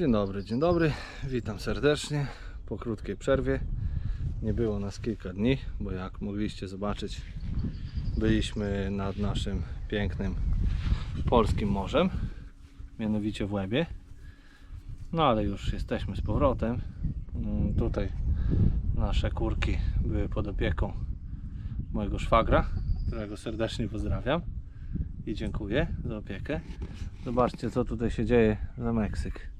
Dzień dobry, dzień dobry. Witam serdecznie po krótkiej przerwie. Nie było nas kilka dni, bo jak mogliście zobaczyć, byliśmy nad naszym pięknym polskim morzem, mianowicie w Łebie. No ale już jesteśmy z powrotem. Mm, Tutaj nasze kurki były pod opieką mojego szwagra, którego serdecznie pozdrawiam i dziękuję za opiekę. Zobaczcie co tutaj się dzieje za Meksyk.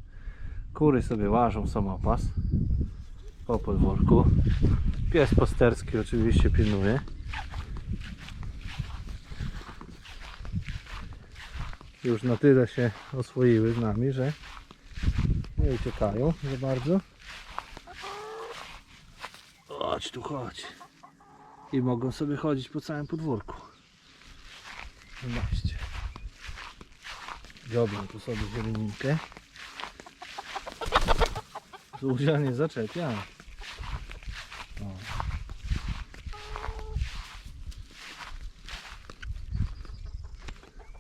Kury sobie łażą samopas po podwórku. Pies pasterski oczywiście pilnuje. Już na tyle się oswoiły z nami, że nie uciekają za bardzo. Chodź tu, chodź. I mogą sobie chodzić po całym podwórku. Zobaczcie. Robią tu sobie zieleninkę. Zuzia nie zaczepia. O.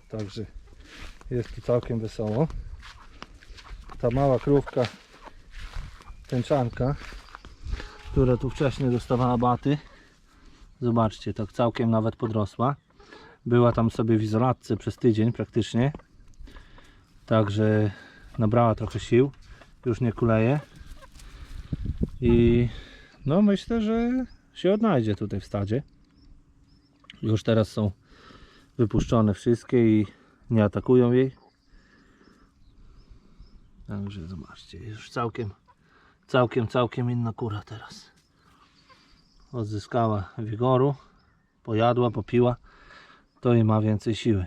Także jest tu całkiem wesoło. Ta mała krówka, tęczanka, która tu wcześniej dostawała baty. Zobaczcie, tak całkiem nawet podrosła. Była tam sobie w izolatce przez tydzień praktycznie. Także nabrała trochę sił. Już nie kuleje. I no myślę, że się odnajdzie tutaj w stadzie. Już teraz są wypuszczone wszystkie i nie atakują jej. Także zobaczcie, już całkiem, całkiem, całkiem inna kura teraz. Odzyskała wigoru, pojadła, popiła, to i ma więcej siły.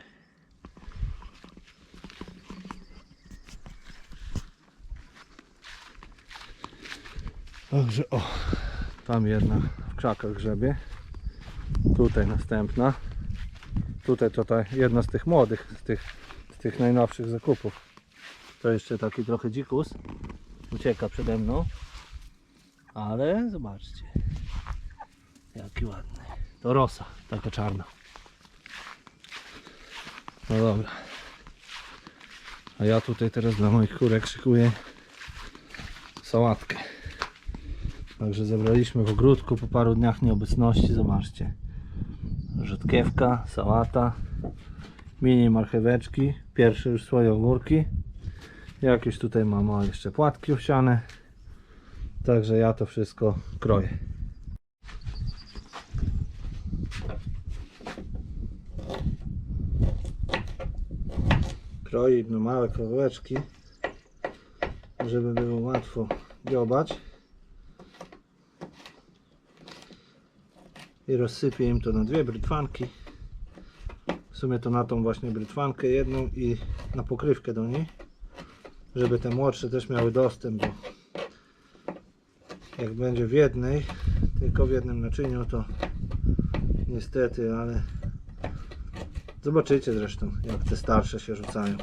Także o, tam jedna w krzakach grzebie. Tutaj następna. Tutaj to ta jedna z tych młodych, z tych, z tych najnowszych zakupów. To jeszcze taki trochę dzikus. Ucieka przede mną. Ale zobaczcie. Jaki ładny. To rosa, taka czarna. No dobra. A ja tutaj teraz dla moich kurek szykuję sałatkę. Także zebraliśmy w ogródku po paru dniach nieobecności. Zobaczcie. Rzodkiewka, sałata, mini marcheweczki, pierwsze już swoje ogórki. Jakieś tutaj mam o, jeszcze płatki owsiane. Także ja to wszystko kroję. Kroję na małe kawałeczki, żeby było łatwo dziobać. I rozsypię im to na dwie brytwanki. W sumie to na tą właśnie brytwankę jedną i na pokrywkę do niej, żeby te młodsze też miały dostęp, bo jak będzie w jednej, tylko w jednym naczyniu, to niestety, ale zobaczycie zresztą, jak te starsze się rzucają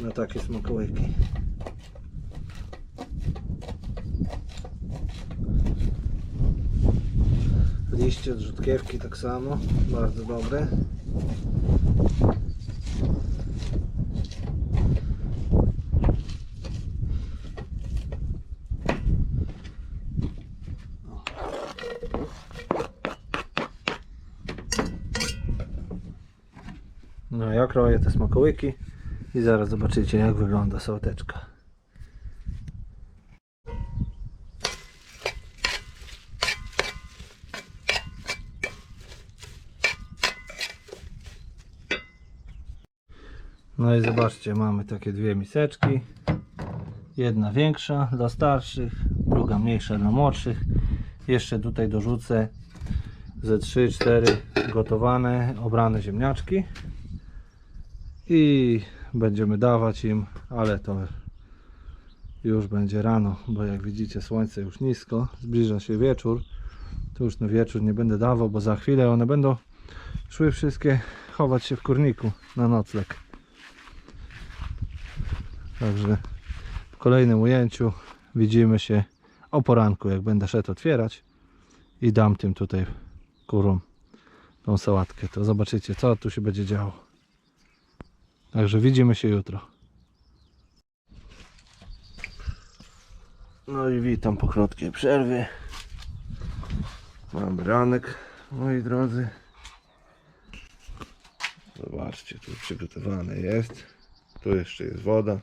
na takie smakołyki. Liście od rzutkiewki tak samo, bardzo dobre. No ja kroję te smakołyki i zaraz zobaczycie jak wygląda sałateczka. No i zobaczcie, mamy takie dwie miseczki. Jedna większa dla starszych, druga mniejsza dla młodszych. Jeszcze tutaj dorzucę ze 3-4 gotowane, obrane ziemniaczki. I będziemy dawać im, ale to już będzie rano, bo jak widzicie słońce już nisko, zbliża się wieczór. To już na wieczór nie będę dawał, bo za chwilę one będą szły wszystkie chować się w kurniku na nocleg. Także w kolejnym ujęciu widzimy się o poranku, jak będę szedł otwierać i dam tym tutaj kurom tą sałatkę. To zobaczycie, co tu się będzie działo. Także widzimy się jutro. No i witam po krótkiej przerwie. Mamy ranek, moi drodzy. Zobaczcie, tu przygotowane jest. Tu jeszcze jest woda.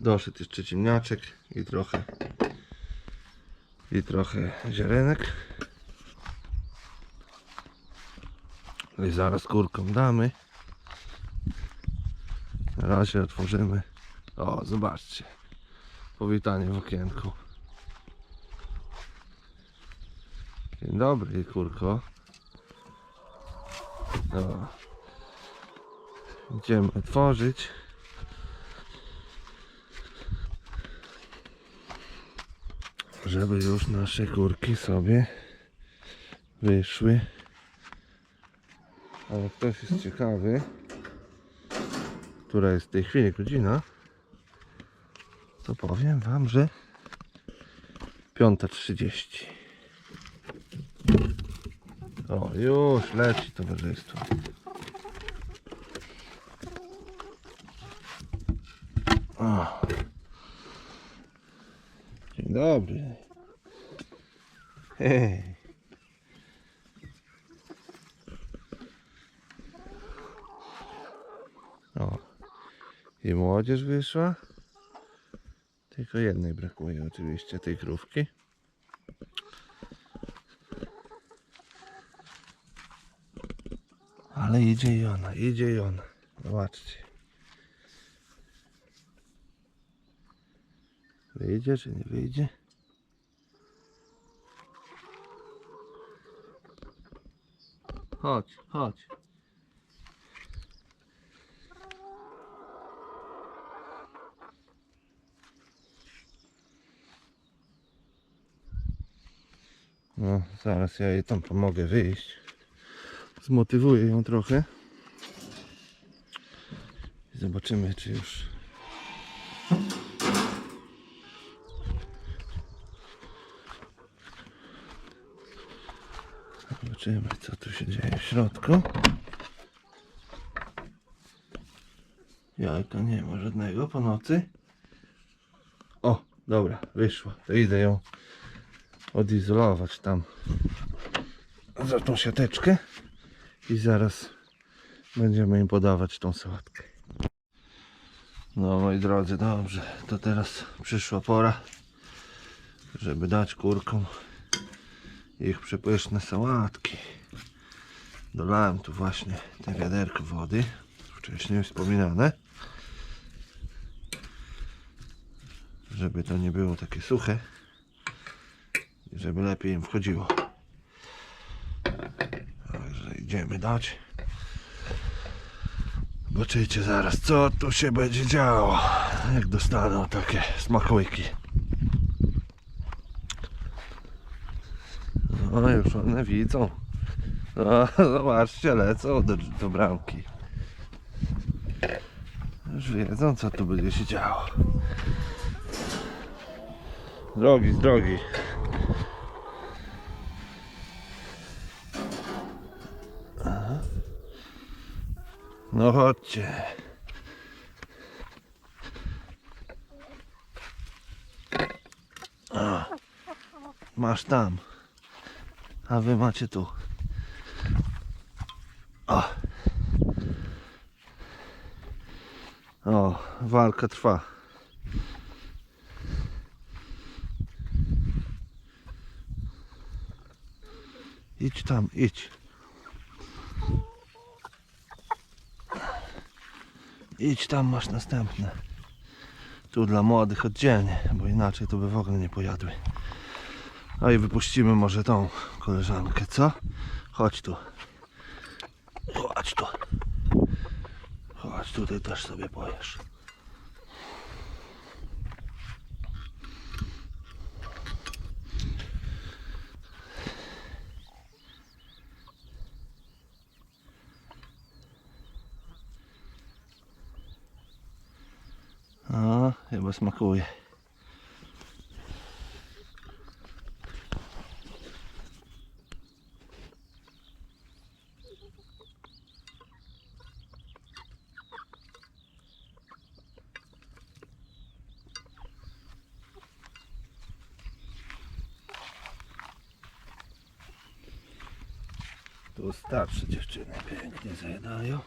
Doszedł jeszcze ciemniaczek i trochę i trochę ziarenek. No I zaraz kurkom damy. Na razie otworzymy. O, zobaczcie. Powitanie w okienku. Dzień dobry, kurko. No. Idziemy otworzyć. Żeby już nasze kurki sobie wyszły. Ale ktoś jest ciekawy, która jest w tej chwili godzina, to powiem Wam, że 5.30. O, już leci towarzystwo. O. Dobry. Hej. O. I młodzież wyszła. Tylko jednej brakuje oczywiście tej krówki. Ale idzie i ona, idzie i ona. Zobaczcie. Wyjdzie czy nie wyjdzie? Chodź, chodź. No, zaraz ja jej tam pomogę wyjść. Zmotywuję ją trochę. Zobaczymy, czy już. Zobaczymy, co tu się dzieje w środku. Jajka nie ma żadnego po nocy. O, dobra, wyszła. To idę ją odizolować tam za tą siateczkę i zaraz będziemy im podawać tą sałatkę. No moi drodzy, dobrze, to teraz przyszła pora, żeby dać kurkom ich przepyszne sałatki. Dolałem tu właśnie te wiaderko wody, wcześniej wspominane, żeby to nie było takie suche i żeby lepiej im wchodziło. Także idziemy dać. Zobaczycie zaraz co tu się będzie działo. Jak dostaną takie smakołyki. No już one widzą. No, zobaczcie, lecą do, do bramki. Już wiedzą co tu będzie się działo. Drogi z drogi. No chodźcie. Masz tam. A wy macie tu. O. O, walka trwa. Idź tam, idź. Idź tam, masz następne. Tu dla młodych oddzielnie, bo inaczej to by w ogóle nie pojadły. A i wypuścimy może tą koleżankę, co? Chodź tu. Chodź tu. Chodź tutaj też sobie pojesz. A, chyba smakuje. Tu starsze dziewczyny pięknie zajadają.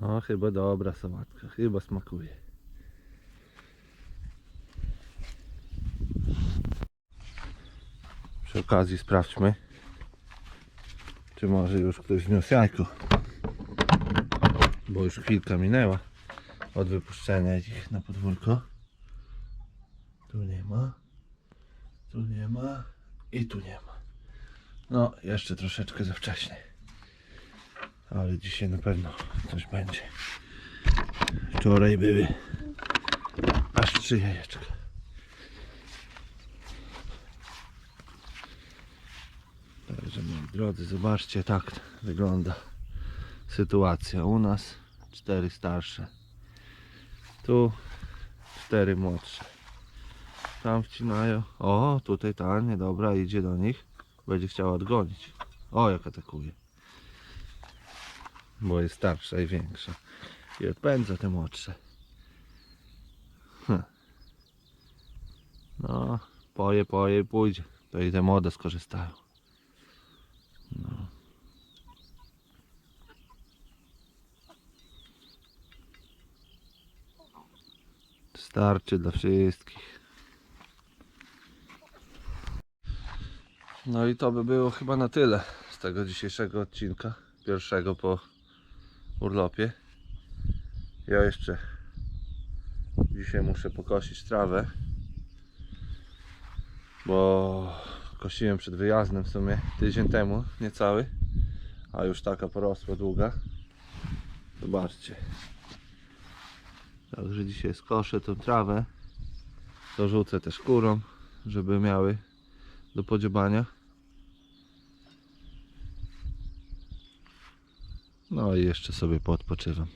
No chyba dobra sałatka, chyba smakuje. Okazji sprawdźmy, czy może już ktoś zniósł jajko. Bo już chwilka minęła od wypuszczenia ich na podwórko. Tu nie ma, tu nie ma i tu nie ma. No, jeszcze troszeczkę za wcześnie. Ale dzisiaj na pewno coś będzie. Wczoraj były aż trzy jajeczka. Także moi drodzy, zobaczcie tak wygląda sytuacja u nas. Cztery starsze. Tu cztery młodsze. Tam wcinają. O, tutaj ta niedobra idzie do nich. Będzie chciała odgonić. O, jak atakuje. Bo jest starsza i większa. I odpędza te młodsze. Hm. No, poje, poje i pójdzie. To i te młode skorzystają. Starczy dla wszystkich. No i to by było chyba na tyle z tego dzisiejszego odcinka. Pierwszego po urlopie. Ja jeszcze dzisiaj muszę pokosić trawę. Bo kosiłem przed wyjazdem w sumie tydzień temu, niecały. A już taka porosła długa. Zobaczcie. Także dzisiaj skoszę tą trawę. Dorzucę też kurom, żeby miały do podziobania. No i jeszcze sobie poodpoczywam.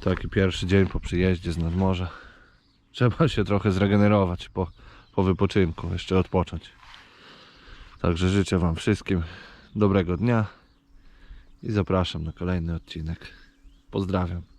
Taki pierwszy dzień po przyjeździe z nadmorza. Trzeba się trochę zregenerować po, po wypoczynku, jeszcze odpocząć. Także życzę Wam wszystkim dobrego dnia i zapraszam na kolejny odcinek. Pozdrawiam.